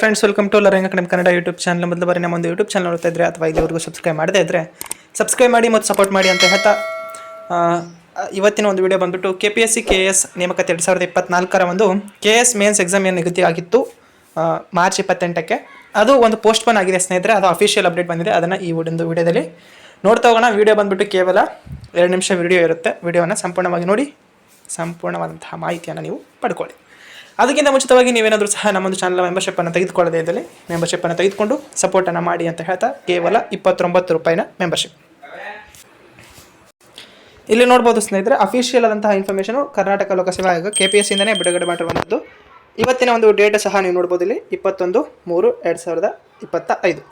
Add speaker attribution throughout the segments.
Speaker 1: Friends welcome to ಲರಂಗ Kannada YouTube channel ಮೊದಲು ಬಾರಿ ನಮ್ಮ ಒಂದು ಯೂಟ್ಯೂಬ್ ಚಾನಲ್ ನೋಡ್ತಾ ಇದ್ರೆ ಅಥವಾ ಇಲ್ಲಿವರೆಗೂ ಸಬ್ಸ್ಕ್ರೈಬ್ ಮಾಡದೇ ಇದ್ದರೆ ಸಬ್ಸ್ಕ್ರೈಬ್ ಮಾಡಿ ಮತ್ತು ಸಪೋರ್ಟ್ ಮಾಡಿ ಅಂತ ಹೇಳ್ತಾ ಇವತ್ತಿನ ಒಂದು ವಿಡಿಯೋ ಬಂದ್ಬಿಟ್ಟು K P S C K S ನೇಮಕಾತಿ ಎರಡು ಸಾವಿರದ ಇಪ್ಪತ್ನಾಲ್ಕರ ಒಂದು ಕೆ ಎಸ್ ಮೇನ್ಸ್ ಎಕ್ಸಾಮ್ ಏನು ನಿಗದಿ ಆಗಿತ್ತು ಮಾರ್ಚ್ ಇಪ್ಪತ್ತೆಂಟಕ್ಕೆ. ಅದು ಒಂದು ಪೋಸ್ಟ್ ಪೋನ್ ಆಗಿದೆ ಸ್ನೇಹಿತರೆ, ಅದು ಅಫಿಷಿಯಲ್ ಅಪ್ಡೇಟ್ ಬಂದಿದೆ. ಅದನ್ನು ಈ ಒಂದು ವಿಡಿಯೋದಲ್ಲಿ ನೋಡ್ತಾ ಹೋಗೋಣ. ವಿಡಿಯೋ ಬಂದ್ಬಿಟ್ಟು ಕೇವಲ ಎರಡು ನಿಮಿಷ ವಿಡಿಯೋ ಇರುತ್ತೆ. ವಿಡಿಯೋವನ್ನು ಸಂಪೂರ್ಣವಾಗಿ ನೋಡಿ, ಸಂಪೂರ್ಣವಾದಂತಹ ಮಾಹಿತಿಯನ್ನು ನೀವು ಪಡ್ಕೊಳ್ಳಿ. ಅದಕ್ಕಿಂತ ಮುಂಚಿತವಾಗಿ ನೀವೇನಾದರೂ ಸಹ ನಮ್ಮೊಂದು ಚಾನಲ್ ಮೆಂಬರ್ಶಿಪ್ಪನ್ನು ತೆಗೆದುಕೊಳ್ಳದೇ ಇದ್ದಲ್ಲಿ ಮೆಂಬರ್ಶಿಪ್ಪನ್ನು ತೆಗೆದುಕೊಂಡು ಸಪೋರ್ಟನ್ನು ಮಾಡಿ ಅಂತ ಹೇಳ್ತಾ ಕೇವಲ ಇಪ್ಪತ್ತೊಂಬತ್ತು ರೂಪಾಯಿನ ಮೆಂಬರ್ಶಿಪ್ ಇಲ್ಲಿ ನೋಡ್ಬೋದು ಸ್ನೇಹಿತರೆ ಅಫಿಷಿಯಲ್ ಆದಂತಹ ಇನ್ಫಾರ್ಮೇಷನು ಕರ್ನಾಟಕ ಲೋಕಸೇವಾ ಆಯೋಗ ಕೆ ಪಿ ಎಸ್ ಇಂದನೇ ಬಿಡುಗಡೆ ಮಾಡಿರುವಂಥದ್ದು ಇವತ್ತಿನ ಒಂದು ಡೇಟ್ ಸಹ ನೀವು ನೋಡ್ಬೋದು ಇಲ್ಲಿ, ಇಪ್ಪತ್ತೊಂದು ಮೂರು ಎರಡು ಸಾವಿರದ ಇಪ್ಪತ್ತ ಐದು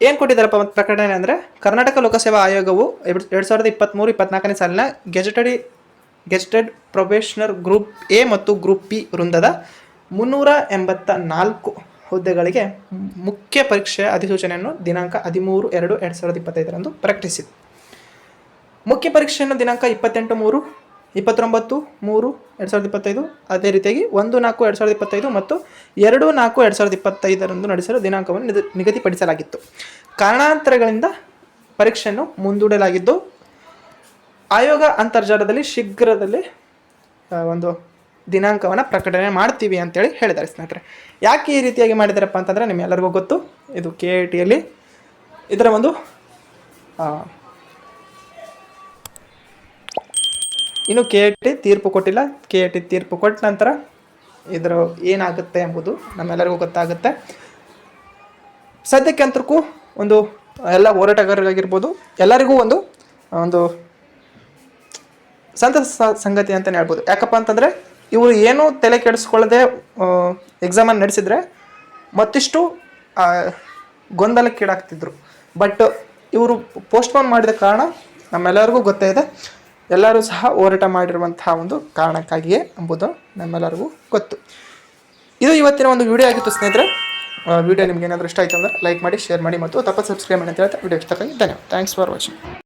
Speaker 1: ಏನು ಕೊಟ್ಟಿದ್ದಾರಪ್ಪ ಒಂದು ಪ್ರಕಟಣೆ ಅಂದರೆ, ಕರ್ನಾಟಕ ಲೋಕಸೇವಾ ಆಯೋಗವು ಎರಡು ಸಾವಿರದ ಇಪ್ಪತ್ತ್ಮೂರು ಇಪ್ಪತ್ನಾಲ್ಕನೇ ಸಾಲಿನ gazetted gazetted probationer group A ಮತ್ತು ಗ್ರೂಪ್ ಪಿ ವೃಂದದ ಮುನ್ನೂರ ಎಂಬತ್ತ ನಾಲ್ಕು ಹುದ್ದೆಗಳಿಗೆ ಮುಖ್ಯ ಪರೀಕ್ಷೆಯ ಅಧಿಸೂಚನೆಯನ್ನು ದಿನಾಂಕ ಹದಿಮೂರು ಎರಡು ಎರಡು ಸಾವಿರದ ಇಪ್ಪತ್ತೈದರಂದು ಪ್ರಕಟಿಸಿದೆ. ಮುಖ್ಯ ಪರೀಕ್ಷೆಯನ್ನು ದಿನಾಂಕ ಇಪ್ಪತ್ತೆಂಟು ಮೂರು, ಇಪ್ಪತ್ತೊಂಬತ್ತು ಮೂರು ಎರಡು ಸಾವಿರದ ಇಪ್ಪತ್ತೈದು, ಅದೇ ರೀತಿಯಾಗಿ ಒಂದು ನಾಲ್ಕು ಎರಡು ಸಾವಿರದ ಇಪ್ಪತ್ತೈದು ಮತ್ತು ಎರಡು ನಾಲ್ಕು ಎರಡು ಸಾವಿರದ ಇಪ್ಪತ್ತೈದರಂದು ನಡೆಸಲು ದಿನಾಂಕವನ್ನು ನಿಗದಿ- ನಿಗದಿಪಡಿಸಲಾಗಿತ್ತು. ಕಾರಣಾಂತರಗಳಿಂದ ಪರೀಕ್ಷೆಯನ್ನು ಮುಂದೂಡಲಾಗಿದ್ದು ಆಯೋಗ ಅಂತರ್ಜಾಲದಲ್ಲಿ ಶೀಘ್ರದಲ್ಲಿ ಒಂದು ದಿನಾಂಕವನ್ನು ಪ್ರಕಟಣೆ ಮಾಡ್ತೀವಿ ಅಂತೇಳಿ ಹೇಳಿದ್ದಾರೆ ಸ್ನೇಹಿತರೆ. ಯಾಕೆ ಈ ರೀತಿಯಾಗಿ ಮಾಡಿದಾರಪ್ಪ ಅಂತಂದರೆ ನಿಮ್ಮೆಲ್ಲರಿಗೂ ಗೊತ್ತು. ಇದು ಕೆ ಐ ಟಿಯಲ್ಲಿ ಇದರ ಒಂದು ಇನ್ನು ಕೆ ಐ ಟಿ ತೀರ್ಪು ಕೊಟ್ಟಿಲ್ಲ. ಕೆ ಐ ಟಿ ತೀರ್ಪು ಕೊಟ್ಟ ನಂತರ ಇದರ ಏನಾಗುತ್ತೆ ಎಂಬುದು ನಮ್ಮೆಲ್ಲರಿಗೂ ಗೊತ್ತಾಗುತ್ತೆ. ಸದ್ಯಕ್ಕೆ ಅಂತರಕ್ಕೂ ಒಂದು ಎಲ್ಲ ಹೋರಾಟಗಾರರಾಗಿರ್ಬೋದು. ಎಲ್ಲರಿಗೂ ಒಂದು ಒಂದು ಸಂತಸ ಸಂಗತಿ ಅಂತಲೇ ಹೇಳ್ಬೋದು. ಯಾಕಪ್ಪ ಅಂತಂದರೆ, ಇವರು ಏನೂ ತಲೆ ಕೆಡಿಸ್ಕೊಳ್ಳದೆ ಎಕ್ಸಾಮನ್ನು ನಡೆಸಿದರೆ ಮತ್ತಿಷ್ಟು ಗೊಂದಲಕ್ಕೀಡಾಗ್ತಿದ್ರು ಬಟ್ ಇವರು ಪೋಸ್ಟ್ಪೋನ್ ಮಾಡಿದ ಕಾರಣ ನಮ್ಮೆಲ್ಲರಿಗೂ ಗೊತ್ತೇ ಇದೆ, ಎಲ್ಲರೂ ಸಹ ಹೋರಾಟ ಮಾಡಿರುವಂತಹ ಒಂದು ಕಾರಣಕ್ಕಾಗಿಯೇ ಎಂಬುದು ನಮ್ಮೆಲ್ಲರಿಗೂ ಗೊತ್ತು. ಇದು ಇವತ್ತಿನ ಒಂದು ವಿಡಿಯೋ ಆಗಿತ್ತು ಸ್ನೇಹಿತರೆ. ವಿಡಿಯೋ ನಿಮ್ಗೆ ಏನಾದರೂ ಇಷ್ಟ ಆಯಿತು ಅಂದರೆ ಲೈಕ್ ಮಾಡಿ ಶೇರ್ ಮಾಡಿ ಮತ್ತು ತಪ್ಪು ಸಬ್ಸ್ಕ್ರೈಬ್ ಮಾಡಿ ಅಂತ ಹೇಳ್ತಾ ವಿಡಿಯೋ ಇಷ್ಟಕ್ಕಾಗಿ ಧನ್ಯವಾದ. Thanks for watching